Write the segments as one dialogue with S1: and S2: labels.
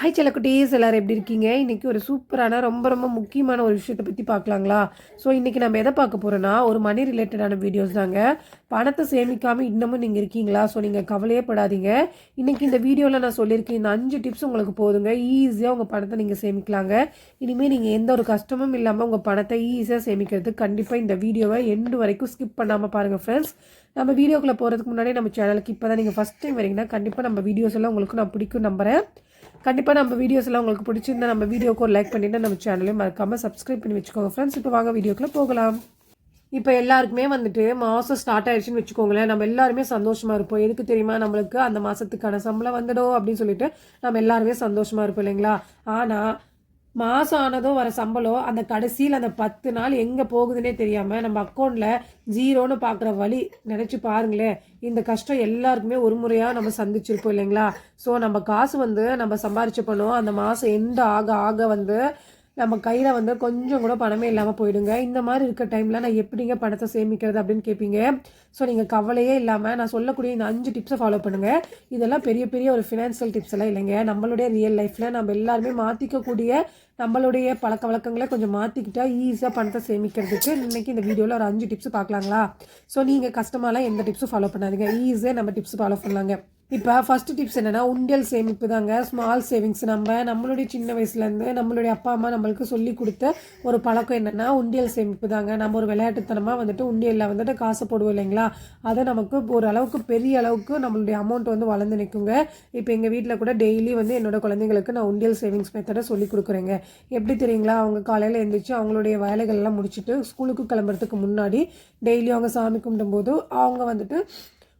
S1: Hi செல்லக்குட்டீஸ். எல்லோரும் எப்படி இருக்கீங்க? இன்றைக்கி ஒரு சூப்பரான ரொம்ப ரொம்ப முக்கியமான ஒரு விஷயத்தை பற்றி பார்க்கலாங்களா ஸோ இன்றைக்கி நம்ம எதை பார்க்க போகிறோன்னா ஒரு மணி ரிலேட்டடான வீடியோஸ் தாங்க. பணத்தை சேமிக்காமல் இன்னமும் நீங்கள் இருக்கீங்களா? ஸோ நீங்கள் கவலையே படாதீங்க. இன்றைக்கி இந்த வீடியோவில் நான் சொல்லியிருக்கேன் இந்த அஞ்சு டிப்ஸ் உங்களுக்கு போதுங்க. ஈஸியாக உங்கள் பணத்தை நீங்கள் சேமிக்கலாங்க. இனிமேல் நீங்கள் எந்த ஒரு கஷ்டமும் இல்லாமல் உங்கள் பணத்தை ஈஸியாக சேமிக்கிறதுக்கு கண்டிப்பாக இந்த வீடியோவை எண்டு வரைக்கும் ஸ்கிப் பண்ணாமல் பாருங்கள் ஃப்ரெண்ட்ஸ் நம்ம வீடியோக்குள்ளே போகிறதுக்கு முன்னாடி நம்ம சேனலுக்கு இப்போ தான் நீங்கள் ஃபஸ்ட் டைம் வரீங்கன்னா கண்டிப்பாக நம்ம வீடியோஸ் எல்லாம் உங்களுக்கு நான் பிடிக்கும் நம்புகிறேன் கண்டிப்பாக நம்ம வீடியோஸ் எல்லாம் உங்களுக்கு பிடிச்சிருந்தா நம்ம வீடியோக்கு ஒரு லைக் பண்ணிவிட்டு நம்ம சேனலையும் மறக்காமல் சப்ஸ்கிரைப் பண்ணி வச்சுக்கோங்க. ஃப்ரெண்ட்ஸ் இப்போ வாங்க வீடியோக்குள்ளே போகலாம். இப்போ எல்லாருக்குமே வந்துட்டு மாதம் ஸ்டார்ட் ஆயிடுச்சுன்னு வச்சுக்கோங்களேன். நம்ம எல்லாருமே சந்தோஷமாக இருப்போம். எதுக்கு தெரியுமா? நம்மளுக்கு அந்த மாதத்துக்கான சம்பளம் வந்துடும் அப்படின்னு சொல்லிட்டு நம்ம எல்லாருமே சந்தோஷமாக இருப்போம் இல்லைங்களா? ஆனால் மாதம் ஆனதும் வர சம்பளம் அந்த கடைசியில் அந்த பத்து நாள் எங்கே போகுதுன்னே தெரியாமல் நம்ம அக்கௌண்ட்டில் ஜீரோன்னு பார்க்குற வழி நினச்சி பாருங்களேன் இந்த கஷ்டம் எல்லாருக்குமே ஒரு முறையாக நம்ம சந்திச்சிருப்போம் இல்லைங்களா? ஸோ நம்ம காசு வந்து நம்ம சம்பாரிச்சு பண்ணுவோம் அந்த மாதம் எந்த ஆக ஆக வந்து நம்ம கையில் வந்து கொஞ்சம் கூட பணமே இல்லாமல் போயிடுங்க. இந்த மாதிரி இருக்க டைமில் நான் எப்படிங்க பணத்தை சேமிக்கிறது அப்படின்னு கேட்பீங்க ஸோ நீங்கள் கவலையே இல்லாமல் நான் சொல்லக்கூடிய இந்த அஞ்சு டிப்ஸை ஃபாலோ பண்ணுங்கள் இதெல்லாம் பெரிய பெரிய ஒரு ஃபினான்ஷியல் டிப்ஸ் எல்லாம் இல்லைங்க. நம்மளுடைய ரியல் லைஃப்பில் நம்ம எல்லாருமே மாற்றிக்கக்கூடிய நம்மளுடைய பழக்க வழக்கங்களை கொஞ்சம் மாற்றிக்கிட்டால் ஈஸியாக பணத்தை சேமிக்கிறதுக்கு இன்றைக்கி இந்த வீடியோவில் ஒரு அஞ்சு டிப்ஸ் பார்க்கலாங்களா? ஸோ நீங்கள் கஷ்டமாலாம் எந்த டிப்ஸும் ஃபாலோ பண்ணாதீங்க. ஈஸியாக நம்ம டிப்ஸ் ஃபாலோ பண்ணலாங்க. இப்போ ஃபஸ்ட்டு டிப்ஸ் என்னென்னா உண்டியல் சேமிப்பு தாங்க. ஸ்மால் சேவிங்ஸ் நம்ம நம்மளுடைய சின்ன வயசுலேருந்து நம்மளுடைய அப்பா அம்மா நம்மளுக்கு சொல்லி கொடுத்த ஒரு பழக்கம் என்னென்னா உண்டியல் சேமிப்பு தாங்க. நம்ம ஒரு விளையாட்டுத்தனமாக வந்துட்டு உண்டியலில் வந்துட்டு காசு போடுவோம் இல்லைங்களா? அதை நமக்கு ஓரளவுக்கு பெரிய அளவுக்கு நம்மளுடைய அமௌண்ட் வந்து வளர்ந்து நிற்குங்க இப்போ எங்கள் வீட்டில் கூட டெய்லி வந்து என்னோடய குழந்தைங்களுக்கு நான் உண்டியல் சேவிங்ஸ் மெத்தடை சொல்லி கொடுக்குறேங்க. எப்படி தெரியுங்களா? அவங்க காலையில் எழுந்திரிச்சு அவங்களுடைய வேலைகள்லாம் முடிச்சுட்டு ஸ்கூலுக்கு கிளம்புறதுக்கு முன்னாடி டெய்லி அவங்க சாமி கும்பிடும்போது அவங்க வந்துட்டு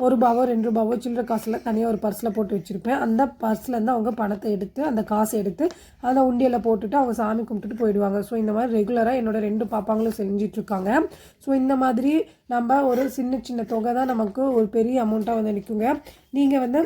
S1: ஒரு ரூபாவோ ரெண்டு ரூபாவோ சில்லற காசில் தனியாக ஒரு பர்ஸில் போட்டு வச்சுருப்பேன். அந்த பர்ஸ்லேருந்து அவங்க பணத்தை எடுத்து அந்த காசை எடுத்து அதை உண்டியில் போட்டுட்டு அவங்க சாமி கும்பிட்டுட்டு போயிடுவாங்க. ஸோ இந்த மாதிரி ரெகுலராக என்னோட ரெண்டு பாப்பாங்களும் செஞ்சிட்ருக்காங்க ஸோ இந்த மாதிரி நம்ம ஒரு சின்ன சின்ன தொகை தான் நமக்கு ஒரு பெரிய அமௌண்ட்டாக வந்து நிற்குங்க நீங்கள் வந்து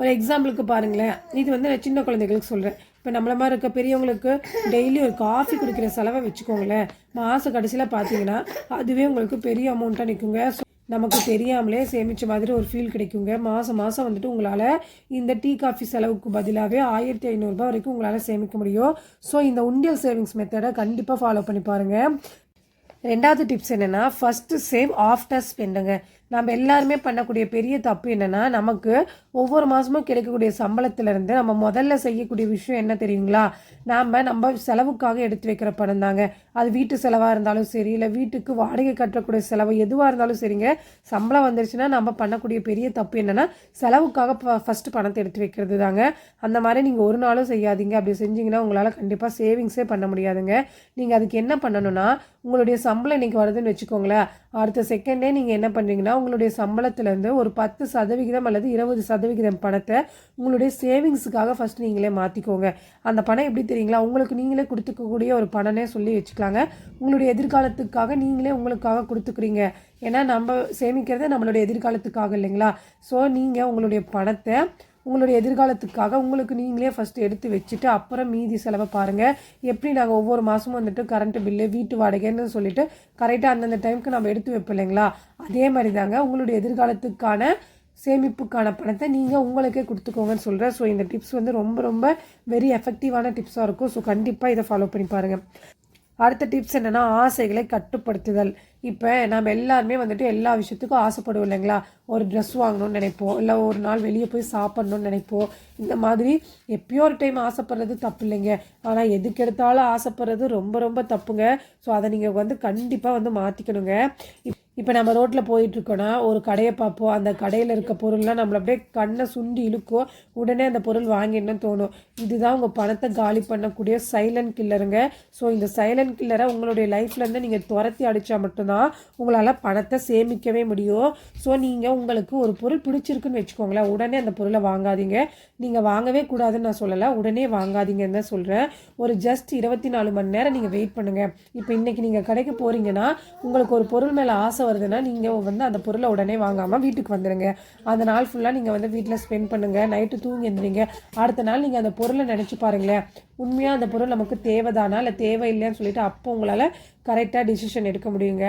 S1: ஒரு எக்ஸாம்பிளுக்கு பாருங்களேன். இது வந்து நான் சின்ன குழந்தைகளுக்கு சொல்கிறேன் இப்போ நம்மள மாதிரி இருக்க பெரியவங்களுக்கு டெய்லி ஒரு காஃபி குடிக்கிற செலவை வச்சுக்கோங்களேன். மாத கடைசியில் பார்த்தீங்கன்னா அதுவே உங்களுக்கு பெரிய அமௌண்ட்டாக நிற்குங்க நமக்கு தெரியாமலே சேமித்த மாதிரி ஒரு ஃபீல் கிடைக்குங்க. மாதம் மாதம் வந்துட்டு உங்களால் இந்த டீ காஃபி செலவுக்கு பதிலாகவே ஆயிரத்தி ஐநூறுரூபா வரைக்கும் உங்களால் சேமிக்க முடியும். ஸோ இந்த உண்டியல் சேவிங்ஸ் மெத்தடை கண்டிப்பாக ஃபாலோ பண்ணி பாருங்கள் ரெண்டாவது டிப்ஸ் என்னென்னா ஃபஸ்ட்டு சேவ் ஆஃப்டர் ஸ்பெண்டுங்க நம்ம எல்லாருமே பண்ணக்கூடிய பெரிய தப்பு என்னென்னா நமக்கு ஒவ்வொரு மாதமும் கிடைக்கக்கூடிய சம்பளத்திலேருந்து நம்ம முதல்ல செய்யக்கூடிய விஷயம் என்ன தெரியுங்களா? நாம் நம்ம செலவுக்காக எடுத்து வைக்கிற பணம் தாங்க. அது வீட்டு செலவாக இருந்தாலும் சரி இல்லை வீட்டுக்கு வாடகை கட்டக்கூடிய செலவு எதுவாக இருந்தாலும் சரிங்க. சம்பளம் வந்துருச்சுன்னா நம்ம பண்ணக்கூடிய பெரிய தப்பு என்னென்னா செலவுக்காக ஃபஸ்ட்டு பணத்தை எடுத்து வைக்கிறது தாங்க. அந்த மாதிரி நீங்கள் ஒரு நாளும் செய்யாதீங்க. அப்படி செஞ்சிங்கன்னா உங்களால் கண்டிப்பாக சேவிங்ஸே பண்ண முடியாதுங்க. நீங்கள் அதுக்கு என்ன பண்ணணும்னா உங்களுடைய சம்பளம் இன்றைக்கி வருதுன்னு வச்சுக்கோங்களேன். அடுத்த செகண்டே நீங்கள் என்ன பண்ணுறீங்கன்னா உங்களுடைய சம்பளத்துலேருந்து ஒரு பத்து சதவிகிதம் அல்லது இருபது சதவிகிதம் பணத்தை உங்களுடைய சேவிங்ஸுக்காக ஃபஸ்ட் நீங்களே மாற்றிக்கோங்க அந்த பணம் எப்படி தெரியுங்களா? உங்களுக்கு நீங்களே கொடுத்துக்கக்கூடிய ஒரு பணம்னே சொல்லி வச்சுக்கலாங்க. உங்களுடைய எதிர்காலத்துக்காக நீங்களே உங்களுக்காக கொடுத்துக்குறீங்க. ஏன்னா நம்ம சேமிக்கிறதே நம்மளுடைய எதிர்காலத்துக்காக இல்லைங்களா? ஸோ நீங்கள் உங்களுடைய பணத்தை உங்களுடைய எதிர்காலத்துக்காக உங்களுக்கு நீங்களே ஃபஸ்ட்டு எடுத்து வச்சுட்டு அப்புறம் மீதி செலவை பாருங்கள் எப்படி நாங்கள் ஒவ்வொரு மாதமும் வந்துட்டு கரண்ட்டு பில்லு வீட்டு வாடகைன்னு சொல்லிட்டு கரெக்டாக அந்தந்த டைமுக்கு நம்ம எடுத்து வைப்போம் இல்லைங்களா? அதே மாதிரி தாங்க உங்களுடைய எதிர்காலத்துக்கான சேமிப்புக்கான பணத்தை நீங்கள் உங்களுக்கே கொடுத்துக்கோங்கன்னு சொல்கிறேன் ஸோ இந்த டிப்ஸ் வந்து ரொம்ப ரொம்ப வெரி எஃபெக்டிவான டிப்ஸாக இருக்கும். ஸோ கண்டிப்பாக இதை ஃபாலோ பண்ணி பாருங்கள் அடுத்த டிப்ஸ் என்னென்னா ஆசைகளை கட்டுப்படுத்துதல். இப்போ நம்ம எல்லாருமே வந்துட்டு எல்லா விஷயத்துக்கும் ஆசைப்படுவோம் இல்லைங்களா? ஒரு ட்ரெஸ் வாங்கணும்னு நினைப்போம். இல்லை ஒரு நாள் வெளியே போய் சாப்பிட்ணுன்னு நினைப்போம். இந்த மாதிரி எப்பயோ ஒரு டைம் ஆசைப்படுறது தப்பு இல்லைங்க. ஆனால் எதுக்கு எடுத்தாலும் ஆசைப்படுறது ரொம்ப ரொம்ப தப்புங்க. ஸோ அதை நீங்கள் வந்து கண்டிப்பாக வந்து மாற்றிக்கணுங்க இப்போ நம்ம ரோட்டில் போயிட்டுருக்கோன்னா ஒரு கடையை பார்ப்போம். அந்த கடையில் இருக்க பொருள்லாம் நம்மளை அப்படியே கண்ணை சுண்டி இழுக்கும். உடனே அந்த பொருள் வாங்கிடணும்னு தோணும். இதுதான் உங்கள் பணத்தை காலி பண்ணக்கூடிய சைலண்ட் கில்லருங்க ஸோ இந்த சைலண்ட் கில்லரை உங்களுடைய லைஃப்லேருந்து நீங்கள் துரத்தி அடித்தா மட்டும்தான் உங்களால் பணத்தை சேமிக்கவே முடியும். ஸோ நீங்கள் உங்களுக்கு ஒரு பொருள் பிடிச்சிருக்குன்னு வச்சுக்கோங்களேன். உடனே அந்த பொருளை வாங்காதீங்க. நீங்கள் வாங்கவே கூடாதுன்னு நான் சொல்லலை. உடனே வாங்காதீங்கன்னு தான் சொல்கிறேன் ஒரு ஜஸ்ட் இருபத்தி நாலு மணி நேரம் நீங்கள் வெயிட் பண்ணுங்கள் இப்போ இன்றைக்கி நீங்கள் கடைக்கு போகிறீங்கன்னா உங்களுக்கு ஒரு பொருள் மேலே ஆசை வருதுன்னா நீங்கள் வந்து அந்த பொருளை உடனே வாங்காமல் வீட்டுக்கு வந்துடுங்க அந்த நாள் ஃபுல்லாக நீங்கள் வந்து வீட்டில் ஸ்பெண்ட் பண்ணுங்கள் நைட்டு தூங்கி எழுந்திரிங்க அடுத்த நாள் நீங்கள் அந்த பொருளை நினச்சி பாருங்களேன். உண்மையாக அந்த பொருள் நமக்கு தேவைதானா? இல்லை தேவையில்லைன்னு சொல்லிட்டு அப்போ உங்களால் கரெக்டாக டிசிஷன் எடுக்க முடியுங்க.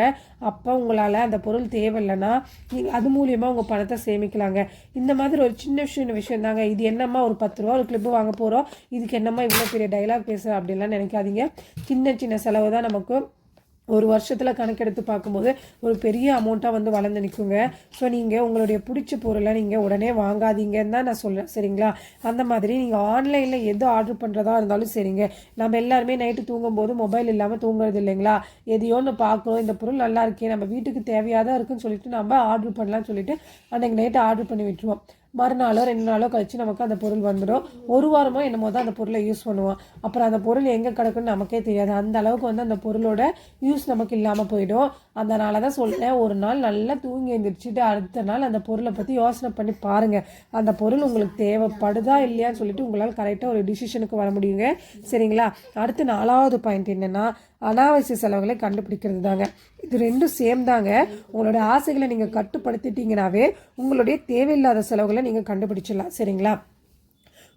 S1: அப்போ உங்களால் அந்த பொருள் தேவையில்லைன்னா நீங்கள் அது மூலியமாக உங்கள் பணத்தை சேமிக்கலாங்க. இந்த மாதிரி ஒரு சின்ன விஷயம் விஷயம் தாங்க இது என்னம்மா ஒரு பத்து ரூபா ஒரு கிளிப்பு வாங்க போகிறோம் இதுக்கு என்னம்மா இவ்வளோ பெரிய டைலாக் பேசுகிற அப்படின்லாம் நினைக்காதீங்க. சின்ன சின்ன செலவு தான் நமக்கு ஒரு வருஷத்தில் கணக்கெடுத்து பார்க்கும்போது ஒரு பெரிய அமௌண்ட்டாக வந்து வளர்ந்து நிற்குங்க ஸோ நீங்கள் உங்களுடைய பிடிச்ச பொருளை நீங்கள் உடனே வாங்காதீங்கன்னு தான் நான் சொல்கிறேன் சரிங்களா? அந்த மாதிரி நீங்கள் ஆன்லைனில் எது ஆர்டர் பண்ணுறதா இருந்தாலும் சரிங்க. நம்ம எல்லாருமே நைட்டு தூங்கும்போது மொபைல் இல்லாமல் தூங்குறது இல்லைங்களா? எதையோ ஒன்று பார்க்குறோம் இந்த பொருள் நல்லா இருக்கே நம்ம வீட்டுக்கு தேவையாக தான் இருக்குன்னு சொல்லிட்டு நம்ம ஆர்டர் பண்ணலாம்னு சொல்லிட்டு அன்றைக்கி நைட்டு ஆர்டர் பண்ணி விட்டுருவோம். மறுநாளோ ரெண்டு நாளோ கழித்து நமக்கு அந்த பொருள் வந்துடும். ஒரு வாரமோ என்னமோ தான் அந்த பொருளை யூஸ் பண்ணுவோம். அப்புறம் அந்த பொருள் எங்கே கிடக்குன்னு நமக்கே தெரியாது. அந்த அளவுக்கு வந்து அந்த பொருளோட யூஸ் நமக்கு இல்லாமல் போயிடும். அதனால தான் சொல்கிறேன் ஒரு நாள் நல்லா தூங்கி எழுந்திரிச்சிட்டு அடுத்த நாள் அந்த பொருளை பற்றி யோசனை பண்ணி பாருங்கள் அந்த பொருள் உங்களுக்கு தேவைப்படுதா இல்லையான்னு சொல்லிட்டு உங்களால் கரெக்டாக ஒரு டிசிஷனுக்கு வர முடியுங்க. சரிங்களா? அடுத்து நாலாவது பாயிண்ட் என்னென்னா அனாவசிய செலவுகளை கண்டுபிடிக்கிறது தாங்க. இது ரெண்டும் சேம் தாங்க. உங்களோட ஆசைகளை நீங்கள் கட்டுப்படுத்திட்டீங்கனாவே உங்களுடைய தேவையில்லாத செலவுகளை நீங்கள் கண்டுபிடிச்சிடலாம். சரிங்களா?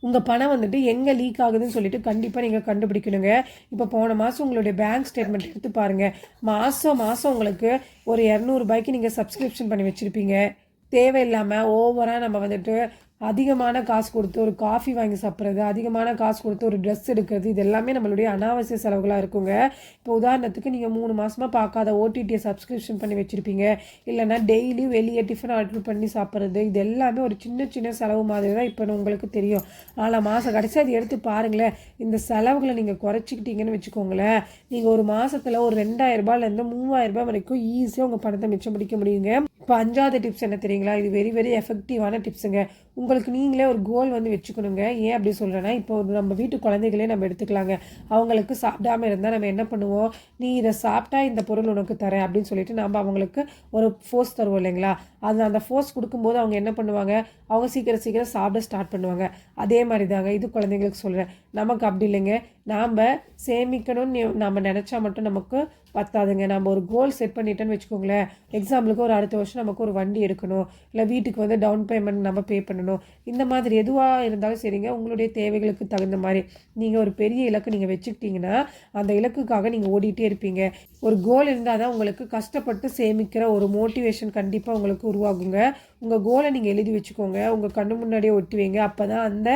S1: உங்கள் பணம் வந்துட்டு எங்கே லீக் ஆகுதுன்னு சொல்லிட்டு கண்டிப்பாக நீங்கள் கண்டுபிடிக்கணுங்க. இப்போ போன மாதம் உங்களுடைய பேங்க் ஸ்டேட்மெண்ட் எடுத்து பாருங்கள் மாதம் மாதம் உங்களுக்கு ஒரு இரநூறுபாய்க்கு நீங்கள் சப்ஸ்கிரிப்ஷன் பண்ணி வச்சுருப்பீங்க. தேவையில்லாமல் ஓவராக நம்ம வந்துட்டு அதிகமான காசு கொடுத்து ஒரு காஃபி வாங்கி சாப்பிட்றது அதிகமான காசு கொடுத்து ஒரு ட்ரெஸ் எடுக்கிறது இது எல்லாமே நம்மளுடைய அனாவசிய செலவுகளாக இருக்குங்க. இப்போ உதாரணத்துக்கு நீங்கள் மூணு மாதமாக பார்க்காத ஓடிடியை சப்ஸ்கிரிப்ஷன் பண்ணி வச்சுருப்பீங்க. இல்லைனா டெய்லி வெளியே டிஃபன் ஆர்டர் பண்ணி சாப்பிட்றது இது எல்லாமே ஒரு சின்ன சின்ன செலவு மாதிரி தான் இப்போ உங்களுக்கு தெரியும். ஆனால் மாதம் கடைசி அது எடுத்து பாருங்களேன். இந்த செலவுகளை நீங்கள் குறைச்சிக்கிட்டீங்கன்னு வச்சுக்கோங்களேன். நீங்கள் ஒரு மாதத்தில் ஒரு ரெண்டாயிரரூபாலேருந்து மூவாயிரரூபா வரைக்கும் ஈஸியாக உங்கள் பணத்தை மிச்சம் பிடிக்க முடியுங்க. இப்போ அஞ்சாவது டிப்ஸ் என்ன தெரியுங்களா? இது வெரி வெரி எஃபெக்டிவான டிப்ஸுங்க உங்களுக்கு நீங்களே ஒரு கோல் வந்து வச்சுக்கணுங்க. ஏன் அப்படி சொல்கிறேன்னா இப்போ நம்ம வீட்டு குழந்தைகளே நம்ம எடுத்துக்கலாங்க. அவங்களுக்கு சாப்பிடாம இருந்தால் நம்ம என்ன பண்ணுவோம்? நீ இதை சாப்பிட்டா இந்த பொருள் உனக்கு தரேன் அப்படின்னு சொல்லிட்டு நம்ம அவங்களுக்கு ஒரு ஃபோர்ஸ் தருவோம் இல்லைங்களா? அது அந்த ஃபோர்ஸ் கொடுக்கும்போது அவங்க என்ன பண்ணுவாங்க? அவங்க சீக்கிரம் சீக்கிரம் சாப்பிட ஸ்டார்ட் பண்ணுவாங்க. அதே மாதிரி தாங்க இது குழந்தைங்களுக்கு சொல்கிறேன் நமக்கு அப்படி இல்லைங்க. நாம் சேமிக்கணும்னு நம்ம நினச்சா மட்டும் நமக்கு பத்தாதுங்க. நம்ம ஒரு கோல் செட் பண்ணிட்டோன்னு வச்சுக்கோங்களேன். எக்ஸாம்பிளுக்கு ஒரு அடுத்த வருஷம் நமக்கு ஒரு வண்டி எடுக்கணும். இல்லை வீட்டுக்கு வந்து டவுன் பேமெண்ட் நம்ம பே பண்ணணும். இந்த மாதிரி எதுவாக இருந்தாலும் சரிங்க. உங்களுடைய தேவைகளுக்கு தகுந்த மாதிரி. நீங்கள் ஒரு பெரிய இலக்கு நீங்கள் வச்சுக்கிட்டீங்கன்னா அந்த இலக்குக்காக நீங்கள் ஓடிட்டே இருப்பீங்க. ஒரு கோல் இருந்தால் தான் உங்களுக்கு கஷ்டப்பட்டு சேமிக்கிற ஒரு மோட்டிவேஷன் கண்டிப்பாக உங்களுக்கு உருவாகுங்க. உங்கள் கோலை நீங்கள் எழுதி வச்சுக்கோங்க. உங்கள் கண்ணு முன்னாடியே ஒட்டுவீங்க. அப்போ தான் அந்த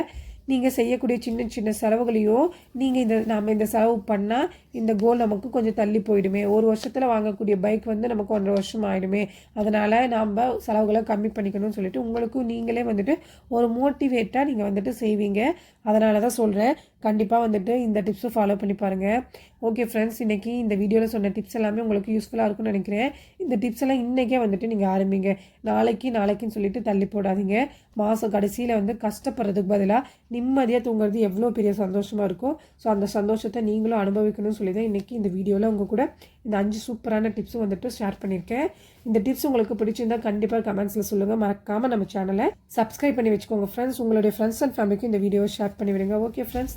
S1: நீங்கள் செய்யக்கூடிய சின்ன சின்ன செலவுகளையும் நீங்கள் இந்த நாம் இந்த செலவு பண்ணால் இந்த கோல் நமக்கு கொஞ்சம் தள்ளி போயிடுமே. ஒரு வருஷத்தில் வாங்கக்கூடிய பைக் வந்து நமக்கு ஒன்றரை வருஷம் ஆகிடுமே அதனால் நாம் செலவுகளை கம்மி பண்ணிக்கணும்னு சொல்லிட்டு உங்களுக்கும் நீங்களே வந்துட்டு ஒரு மோட்டிவேட்டாக நீங்கள் வந்துட்டு செய்வீங்க. அதனால தான் சொல்கிறேன் கண்டிப்பாக வந்துட்டு இந்த டிப்ஸும் ஃபாலோ பண்ணி பாருங்கள் ஓகே ஃப்ரெண்ட்ஸ் இன்றைக்கி இந்த வீடியோவில் சொன்ன டிப்ஸ் எல்லாமே உங்களுக்கு யூஸ்ஃபுல்லாக இருக்கும்னு நினைக்கிறேன். இந்த டிப்ஸ் எல்லாம் இன்றைக்கே வந்துட்டு நீங்கள் ஆரம்பிங்க. நாளைக்கு நாளைக்குன்னு சொல்லிட்டு தள்ளி போடாதீங்க. மாதம் கடைசியில் வந்து கஷ்டப்படுறதுக்கு பதிலாக நிம்மதியாக தூங்குறது எவ்வளோ பெரிய சந்தோஷமாக இருக்கும். ஸோ அந்த சந்தோஷத்தை நீங்களும் அனுபவிக்கணும்னு சொல்லி தான் இன்றைக்கி இந்த வீடியோவில் உங்கள் கூட இந்த அஞ்சு சூப்பரான டிப்ஸும் வந்துட்டு ஷேர் பண்ணியிருக்கேன். இந்த டிப்ஸ் உங்களுக்கு பிடிச்சிருந்தா கண்டிப்பாக கமெண்ட்ஸில் சொல்லுங்கள் மறக்காமல் நம்ம சேனலை சப்ஸ்கிரைப் பண்ணி வச்சுக்கோங்க. ஃப்ரெண்ட்ஸ் உங்களுடைய ஃப்ரெண்ட்ஸ் அண்ட் ஃபேமிலிக்கும் இந்த வீடியோவை ஷேர் பண்ணி விடுங்க okay friends